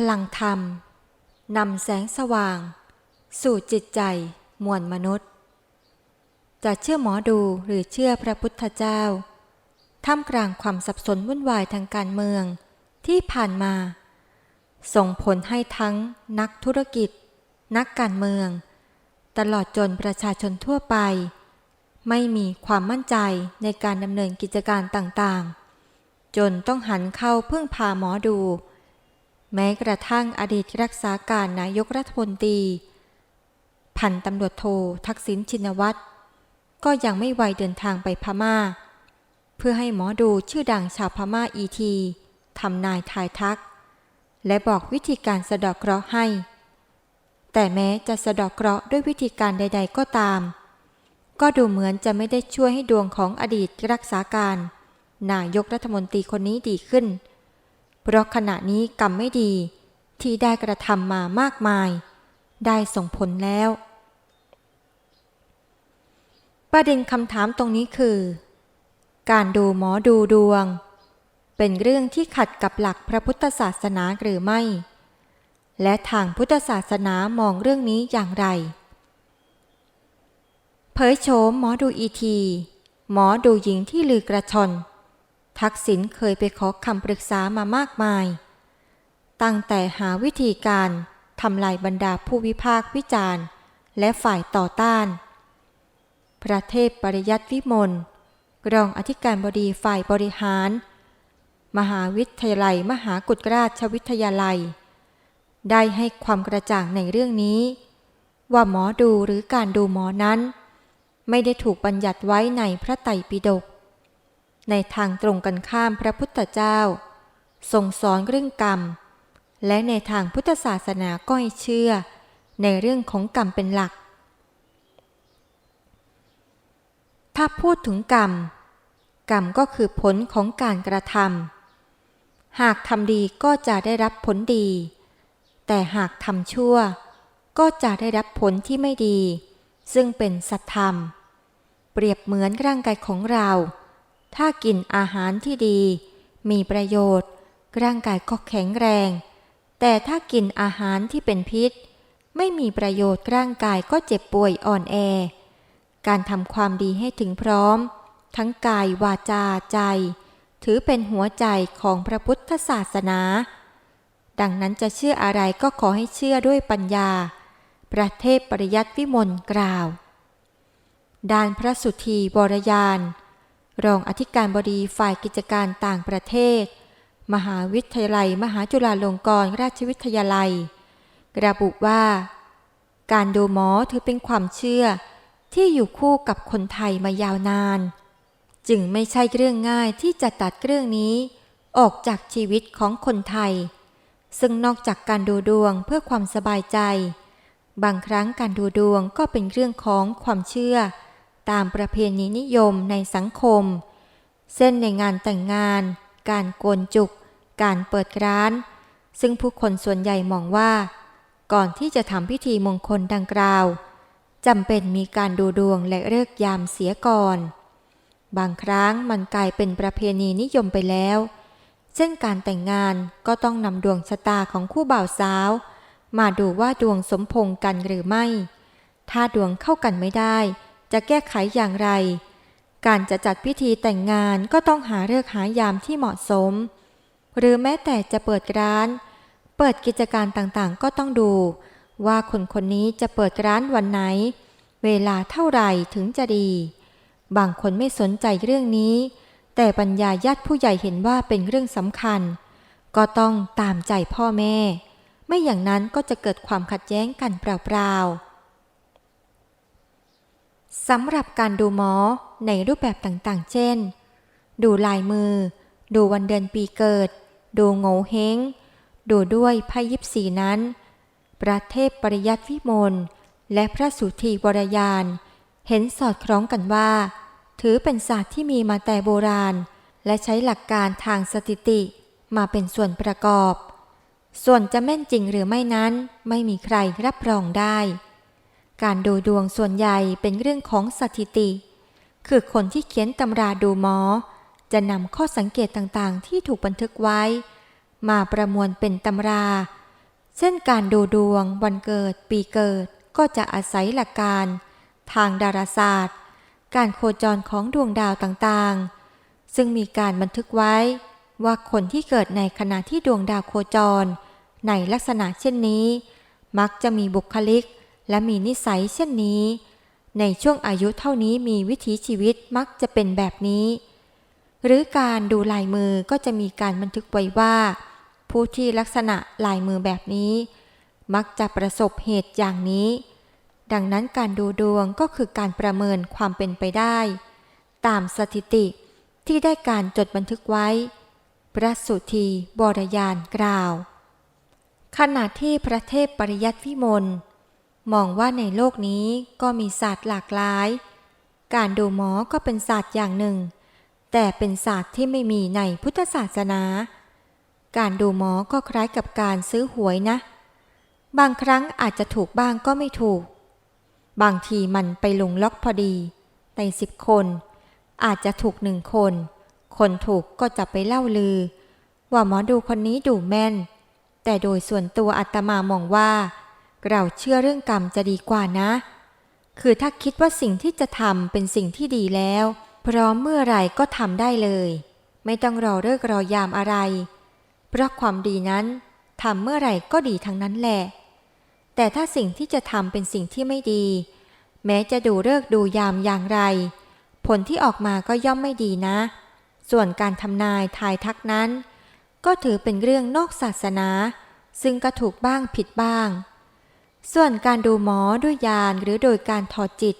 พลังธรรมนำแสงสว่าง สู่จิตใจมวลมนุษย์ จะเชื่อหมอดูหรือเชื่อพระพุทธเจ้า ท่ามกลางความสับสนวุ่นวายทางการเมืองที่ผ่านมา ส่งผลให้ทั้งนักธุรกิจ นักการเมือง ตลอดจนประชาชนทั่วไป ไม่มีความมั่นใจในการดำเนินกิจการต่างๆ จนต้องหันเข้าพึ่งพาหมอดู แม้กระทั่งอดีตรักษาการนายกรัฐมนตรี พันตำรวจโททักษิณชินวัตร ก็ยังไม่ไวเดินทางไปพม่า เพื่อให้หมอดูชื่อดังชาวพม่าอีทีทำนายทายทัก และบอกวิธีการสะดอกเคราะห์ให้ แต่แม้จะสะดอกเคราะห์ด้วยวิธีการใด ๆ ก็ตาม ก็ดูเหมือนจะไม่ได้ช่วยให้ดวงของอดีตรักษาการ นายกรัฐมนตรีคนนี้ดีขึ้น เพราะขณะนี้กรรมไม่ดีที่ได้กระทำมามากมาย ได้ส่งผลแล้ว ประเด็นคำถามตรงนี้คือ การดูหมอดูดวง เป็นเรื่องที่ขัดกับหลักพระพุทธศาสนาหรือไม่ และทางพุทธศาสนามองเรื่องนี้อย่างไร เผยโฉมหมอดูอีที หมอดูหญิงที่ลือกระชอน ทักษิณเคยไปขอคำปรึกษามามากมาย ตั้งแต่หาวิธีการทำลายบรรดาผู้วิพากษ์วิจารณ์ และฝ่ายต่อต้าน พระเทพปริยัติวิมลรองอธิการบดีฝ่ายบริหาร มหาวิทยาลัยมหากุฎราชวิทยาลัย ได้ให้ความกระจ่างในเรื่องนี้ ว่าหมอดูหรือการดูหมอนั้น ไม่ได้ถูกบัญญัติไว้ในพระไตรปิฎก ในทางตรงกันข้ามพระพุทธเจ้า ทรงสอนเรื่องกรรม และในทางพุทธศาสนาก็ให้เชื่อ ในเรื่องของกรรมเป็นหลัก ถ้าพูดถึงกรรม กรรมก็คือผลของการกระทำหากทำดีก็จะได้รับผลดี แต่หากทำชั่ว ก็จะได้รับผลที่ไม่ดี ซึ่งเป็นสัตธรรม เปรียบเหมือนร่างกายของเรา ถ้ากินอาหารที่ดี มีประโยชน์ ร่างกายก็แข็งแรง แต่ถ้ากินอาหารที่เป็นพิษ ไม่มีประโยชน์ร่างกายก็เจ็บป่วยอ่อนแอ การทำความดีให้ถึงพร้อม ทั้งกายวาจาใจ ถือเป็นหัวใจของพระพุทธศาสนา ดังนั้นจะเชื่ออะไรก็ขอให้เชื่อด้วยปัญญา ประเทศปริยัติวิมลกล่าวด้านพระสุธีวรยาน รองอธิการบดีฝ่ายกิจการต่างประเทศ มหาวิทยาลัย มหาจุฬาลงกรณราชวิทยาลัย ระบุว่า การดูหมอถือเป็นความเชื่อที่อยู่คู่กับคนไทยมายาวนาน จึงไม่ใช่เรื่องง่ายที่จะตัดเรื่องนี้ ออกจากชีวิตของคนไทย ซึ่งนอกจากการดูดวงเพื่อความสบายใจ บางครั้งการดูดวงก็เป็นเรื่องของความเชื่อ ตามประเพณีนิยมในสังคม เส้นในงานแต่งงาน การโกนจุก การเปิดร้าน ซึ่งผู้คนส่วนใหญ่มองว่า ก่อนที่จะทำพิธีมงคลดังกล่าวจำเป็นมีการดูดวงและเลิกยามเสียก่อน บางครั้งมันกลายเป็นประเพณีนิยมไปแล้ว เช่นการแต่งงานก็ต้องนำดวงชะตาของคู่บ่าวสาว มาดูว่าดวงสมพงกันหรือไม่ ถ้าดวงเข้ากันไม่ได้ จะแก้ไขอย่างไร การจะจัดพิธีแต่งงานก็ต้องหาเลิกหายามที่เหมาะสม หรือแม้แต่จะเปิดร้าน เปิดกิจการต่างๆ ก็ต้องดู ว่าคนคนนี้จะเปิดร้านวันไหน เวลาเท่าไหร่ถึงจะดี บางคนไม่สนใจเรื่องนี้ แต่ปัญญาญาติผู้ใหญ่เห็นว่าเป็นเรื่องสำคัญ ก็ต้องตามใจพ่อแม่ ไม่อย่างนั้นก็จะเกิดความขัดแย้งกันเปล่าๆ สำหรับการดูหมอในรูปแบบต่างๆ เช่น ดูลายมือ ดูวันเดือนปีเกิด ดูโงเฮง ดูด้วยไพ่ยิบสีนั้น ประเทศปริยัติวิมลและพระสุธีวรยาน เห็นสอดคล้องกันว่า ถือเป็นศาสตร์ที่มีมาแต่โบราณ และใช้หลักการทางสถิติมาเป็นส่วนประกอบ ส่วนจะแม่นจริงหรือไม่นั้นไม่มีใครรับรองได้ การดูดวงส่วนใหญ่เป็นเรื่องของสถิติ คือคนที่เขียนตำราดูหมอ จะนำข้อสังเกตต่างๆ ที่ถูกบันทึกไว้ มาประมวลเป็นตำรา เช่นการดูดวง วันเกิด ปีเกิด ก็จะอาศัยหลักการ ทางดาราศาสตร์ การโคจรของดวงดาวต่างๆ ซึ่งมีการบันทึกไว้ ว่าคนที่เกิดในขณะที่ดวงดาวโคจร ในลักษณะเช่นนี้ มักจะมีบุคลิก และมีนิสัยเช่นนี้ ในช่วงอายุเท่านี้มีวิถีชีวิตมักจะเป็นแบบนี้ หรือการดูลายมือก็จะมีการบันทึกไว้ว่า ผู้ที่ลักษณะลายมือแบบนี้ มักจะประสบเหตุอย่างนี้ ดังนั้นการดูดวงก็คือการประเมินความเป็นไปได้ ตามสถิติที่ได้การจดบันทึกไว้ พระสุธีบรยานกล่าวขณะที่พระเทพปริยัติวิมล มองว่าในโลกนี้ก็มีศาสตร์หลากหลาย การดูหมอก็เป็นศาสตร์อย่างหนึ่ง แต่เป็นศาสตร์ที่ไม่มีในพุทธศาสนา การดูหมอก็คล้ายกับการซื้อหวยนะ บางครั้งอาจจะถูกบ้างก็ไม่ถูก บางทีมันไปลงล็อกพอดี ในสิบคน อาจจะถูกหนึ่งคน คนถูกก็จะไปเล่าลือ ว่าหมอดูคนนี้ดูแม่น แต่โดยส่วนตัวอาตมามองว่า เราเชื่อเรื่องกรรมจะดีกว่านะ คือถ้าคิดว่าสิ่งที่จะทำเป็นสิ่งที่ดีแล้ว พร้อมเมื่อไรก็ทำได้เลย ไม่ต้องรอเลิกรอยามอะไร เพราะความดีนั้นทำเมื่อไหร่ก็ดีทั้งนั้นแหละ แต่ถ้าสิ่งที่จะทำเป็นสิ่งที่ไม่ดี แม้จะดูเลิกดูยามอย่างไร ผลที่ออกมาก็ย่อมไม่ดีนะ ส่วนการทำนายทายทักนั้น ก็ถือเป็นเรื่องนอกศาสนา ซึ่งก็ถูกบ้างผิดบ้าง ส่วนการดูหมอด้วยยานหรือโดยการถอดจิต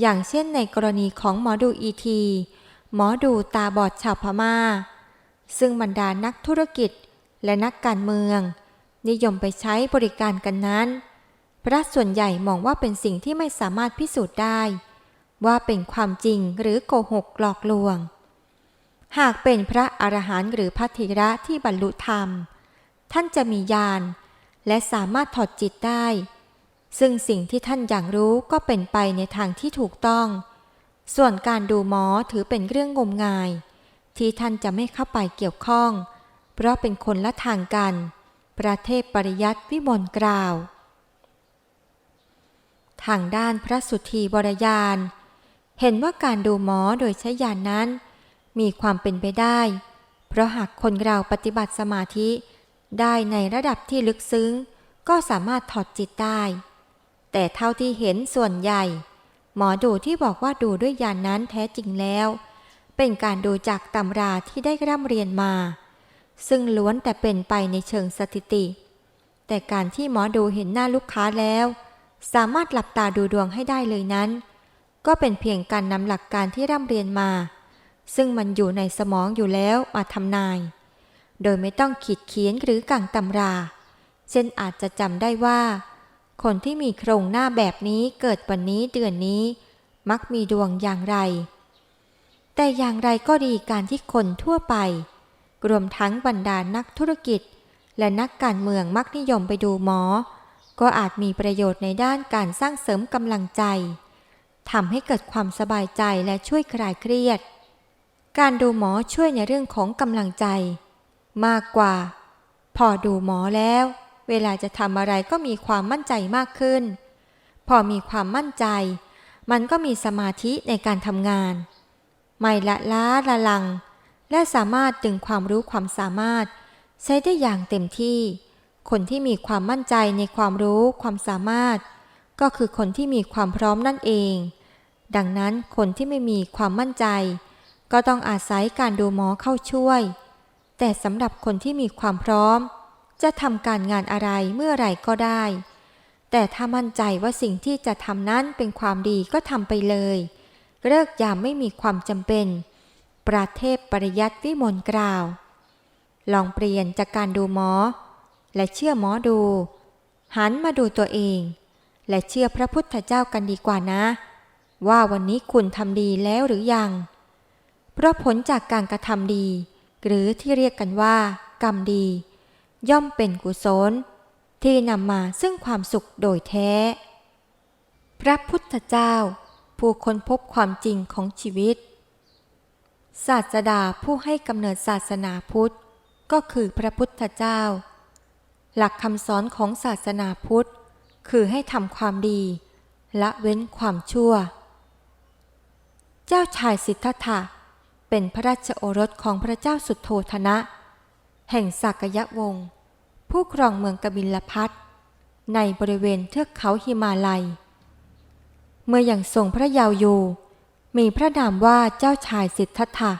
อย่างเช่นในกรณีของหมอดูอีทีหมอดูตาบอดชาวพมา่า ซึ่งบรรดานักธุรกิจและนักการเมือง นิยมไปใช้บริการกันนั้น พระส่วนใหญ่มองว่าเป็นสิ่งที่ไม่สามารถพิสูจน์ได้ ว่าเป็นความจริงหรือโกหกหลอกลวง หากเป็นพระอรหันต์หรือพระเธิระที่บรรลุธรรม ท่านจะมีญาณ และสามารถถอดจิตได้ ซึ่งสิ่งที่ท่านอย่างรู้ก็เป็นไปในทางที่ถูกต้อง ส่วนการดูหมอถือเป็นเรื่องงมงาย ที่ท่านจะไม่เข้าไปเกี่ยวข้อง เพราะเป็นคนละทางกัน ประเทศปริยัติวิมลกล่าว ทางด้านพระสุธีบรยาน เห็นว่าการดูหมอโดยใช้ยานนั้น มีความเป็นไปได้ เพราะหากคนเราปฏิบัติสมาธิ ได้ในระดับที่ลึกซึ้ง ก็สามารถถอดจิตได้ แต่เท่าที่เห็นส่วนใหญ่ หมอดูที่บอกว่าดูด้วยยานนั้นแท้จริงแล้ว เป็นการดูจากตำราที่ได้ร่ำเรียนมา ซึ่งล้วนแต่เป็นไปในเชิงสถิติ แต่การที่หมอดูเห็นหน้าลูกค้าแล้ว สามารถหลับตาดูดวงให้ได้เลยนั้น ก็เป็นเพียงการนำหลักการที่ร่ำเรียนมา ซึ่งมันอยู่ในสมองอยู่แล้วมาทำนาย โดยไม่ต้องขีดเขียนหรือกังตำรา เช่นอาจจะจำได้ว่า คนที่มีโครงหน้าแบบนี้เกิดวันนี้เดือนนี้ มักมีดวงอย่างไร แต่อย่างไรก็ดีการที่คนทั่วไป รวมทั้งบรรดานักธุรกิจ และนักการเมืองมักนิยมไปดูหมอ ก็อาจมีประโยชน์ในด้านการสร้างเสริมกำลังใจทำให้เกิดความสบายใจและช่วยคลายเครียด การดูหมอช่วยในเรื่องของกำลังใจ มากกว่า พอดูหมอแล้ว เวลาจะทำอะไรก็มีความมั่นใจมากขึ้น พอมีความมั่นใจ มันก็มีสมาธิในการทำงาน ไม่ละล้าละลัง และสามารถดึงความรู้ความสามารถ ใช้ได้อย่างเต็มที่ คนที่มีความมั่นใจในความรู้ความสามารถ ก็คือคนที่มีความพร้อมนั่นเอง ดังนั้นคนที่ไม่มีความมั่นใจ ก็ต้องอาศัยการดูหมอเข้าช่วย แต่สำหรับคนที่มีความพร้อม จะทำการงานอะไรเมื่อไรก็ได้ แต่ถ้ามั่นใจว่าสิ่งที่จะทำนั้นเป็นความดีก็ทำไปเลย เลิกยามไม่มีความจำเป็น ประเทศปริยัติวิมลกล่าว ลองเปลี่ยนจากการดูหมอ และเชื่อหมอดู หันมาดูตัวเอง และเชื่อพระพุทธเจ้ากันดีกว่านะ ว่าวันนี้คุณทำดีแล้วหรือยัง เพราะผลจากการกระทำดี หรือที่เรียกกันว่า กรรมดี ย่อมเป็นกุศล ที่นำมาซึ่งความสุขโดยแท้ พระพุทธเจ้า ผู้ค้นพบความจริงของชีวิต ศาสดาผู้ให้กำเนิดศาสนาพุทธ ก็คือพระพุทธเจ้า หลักคำสอนของศาสนาพุทธ คือให้ทำความดีละเว้นความชั่ว เจ้าชายสิทธัตถะ เป็นพระราชโอรสของพระเจ้าสุโธธนะ แห่งสากยวงศ์ผู้ครองเมืองกบิลพัทในบริเวณเทือกเขาหิมาลัย เมื่ออย่างทรงพระยาวอยู่ มีพระนามว่าเจ้าชายสิทธัตถะ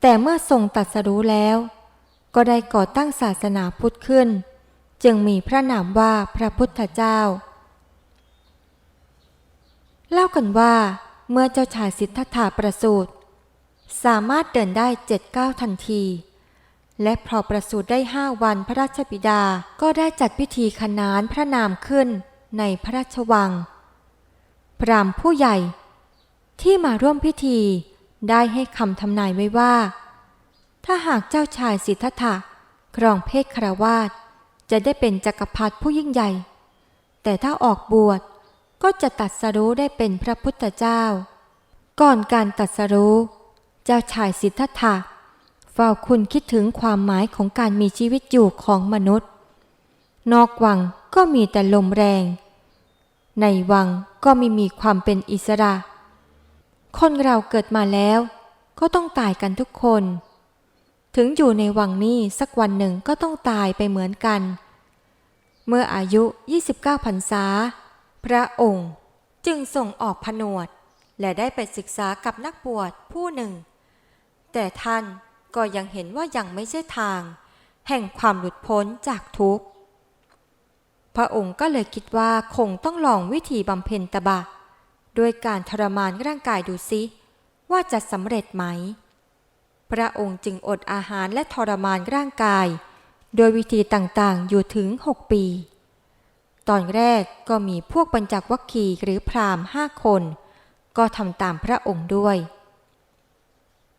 แต่เมื่อทรงตรัสรู้แล้ว ก็ได้ก่อตั้งศาสนาพุทธขึ้น จึงมีพระนามว่าพระพุทธเจ้า เล่ากันว่าเมื่อเจ้าชายสิทธัตถะประสูติ สามารถเดินได้เจ็ดก้าวทันที และพอประสูติได้ห้าวันพระราชบิดาก็ได้จัดพิธีขนานพระนามขึ้นในพระราชวัง พรามผู้ใหญ่ ที่มาร่วมพิธีได้ให้คำทำนายไว้ว่า ถ้าหากเจ้าชายสิทธัตถะครองเพศคราวาสจะได้เป็นจักรพรรดิผู้ยิ่งใหญ่ แต่ถ้าออกบวชก็จะตัดสรู้ได้เป็นพระพุทธเจ้า ก่อนการตัดสรู้ เจ้าชายสิทธัตถะเฝ้าคุณคิดถึงความหมายของการมีชีวิตอยู่ของมนุษย์ นอกวังก็มีแต่ลมแรง ในวังก็ไม่มีความเป็นอิสระ คนเราเกิดมาแล้วก็ต้องตายกันทุกคน ถึงอยู่ในวังนี้สักวันหนึ่งก็ต้องตายไปเหมือนกัน เมื่ออายุ 29พรรษา พระองค์จึงส่งออกผนวด และได้ไปศึกษากับนักบวชผู้หนึ่ง แต่ท่านก็ยังเห็นว่ายังไม่ใช่ทาง แห่งความหลุดพ้นจากทุกข์ พระองค์ก็เลยคิดว่าคงต้องลองวิธีบำเพ็ญตบะด้วยการทรมานร่างกายดูซิ ว่าจะสำเร็จไหม พระองค์จึงอดอาหารและทรมานร่างกาย โดยวิธีต่างๆอยู่ถึงหกปี ตอนแรกก็มีพวกปัญจวัคคีหรือพราหมณ์ห้าคน ก็ทำตามพระองค์ด้วย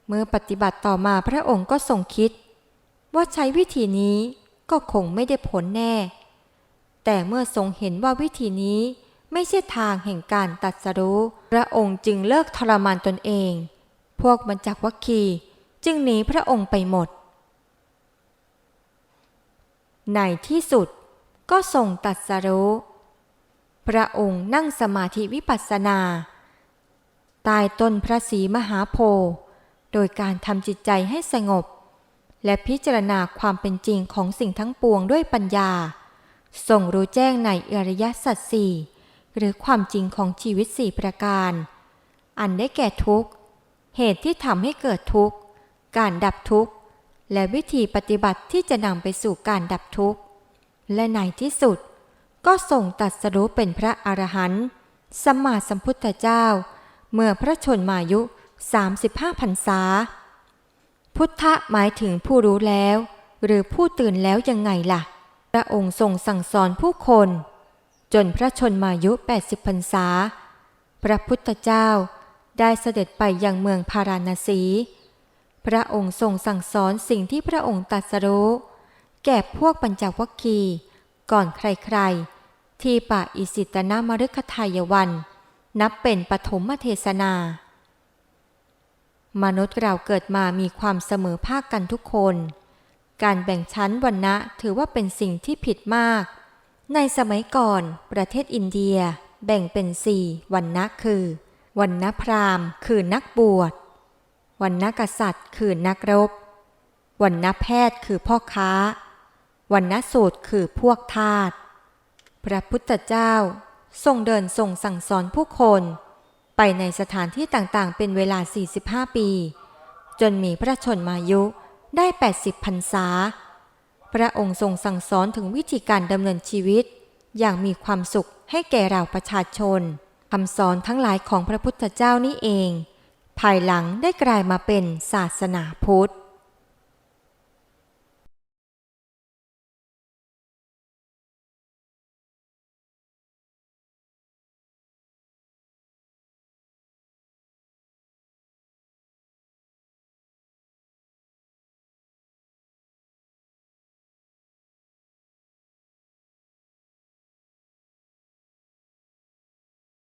เมื่อปฏิบัติต่อมาพระองค์ก็ทรงคิด ว่าใช้วิธีนี้ก็คงไม่ได้ผลแน่ แต่เมื่อทรงเห็นว่าวิธีนี้ไม่ใช่ทางแห่งการตัดสรู้ พระองค์จึงเลิกทรมานตนเอง พวกบรรจักวัคคีจึงหนีพระองค์ไปหมด ในที่สุดก็ทรงตัดสรู้ พระองค์นั่งสมาธิวิปัสสนาใตายต้นพระศรีมหาโพธิ์ โดยการทำจิตใจให้สงบ และพิจารณาความเป็นจริงของสิ่งทั้งปวงด้วยปัญญาทรงรู้แจ้งในอริยสัจสี่หรือความจริงของชีวิตสี่ประการ อันได้แก่ทุกข์ เหตุที่ทำให้เกิดทุกข์ การดับทุกข์ และวิธีปฏิบัติที่จะนำไปสู่การดับทุกข์ และในที่สุด ก็ส่งตัดสรู้เป็นพระอรหันต์สัมมาสัมพุทธเจ้า เมื่อพระชนมายุ 35พรรษา พุทธะหมายถึงผู้รู้แล้ว หรือผู้ตื่นแล้วยังไงล่ะ พระองค์ทรงสั่งสอนผู้คน จนพระชนมายุ 80พรรษา พระพุทธเจ้าได้เสด็จไปยังเมืองพาราณสี พระองค์ทรงสั่งสอนสิ่งที่พระองค์ตรัสรู้แก่พวกปัญจวัคคีย์ก่อนใครๆ ที่ป่าอิสิตนามฤคทายวัน นับเป็นปฐมเทศนา มนุษย์เราเกิดมามีความเสมอภาคกันทุกคน การแบ่งชั้นวรรณะถือว่าเป็นสิ่งที่ผิดมาก ในสมัยก่อน ประเทศอินเดีย แบ่งเป็นสี่วรรณะคือวรรณพราหมณ์ คือนักบวชวรรณกษัตริย์ คือนักรบวรรณแพทย์คือพ่อค้าวรรณสูตรคือพวกทาสพระพุทธเจ้า ทรงเดินทรงสั่งสอนผู้คน ไปในสถานที่ต่างๆ เป็นเวลา 45 ปี จนมีพระชนมายุได้ 80พรรษา พระองค์ทรงสั่งสอนถึงวิธีการดำเนินชีวิต อย่างมีความสุขให้แก่เราประชาชนคำสอนทั้งหลายของพระพุทธเจ้านี่เอง ภายหลังได้กลายมาเป็นศาสนาพุทธ